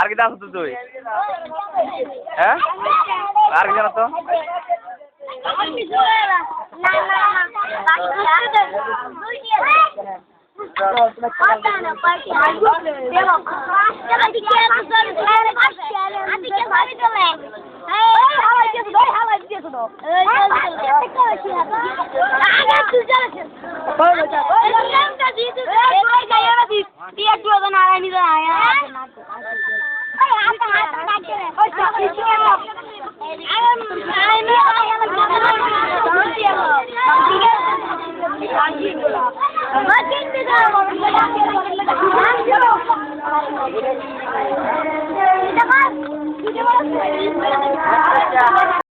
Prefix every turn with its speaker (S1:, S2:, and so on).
S1: আর কি আসতো তুই হ্যাঁ আর কি জানতো
S2: আগে
S3: তুই
S2: টিয়াটু তো নারায়ণী তো আয়া
S3: আমি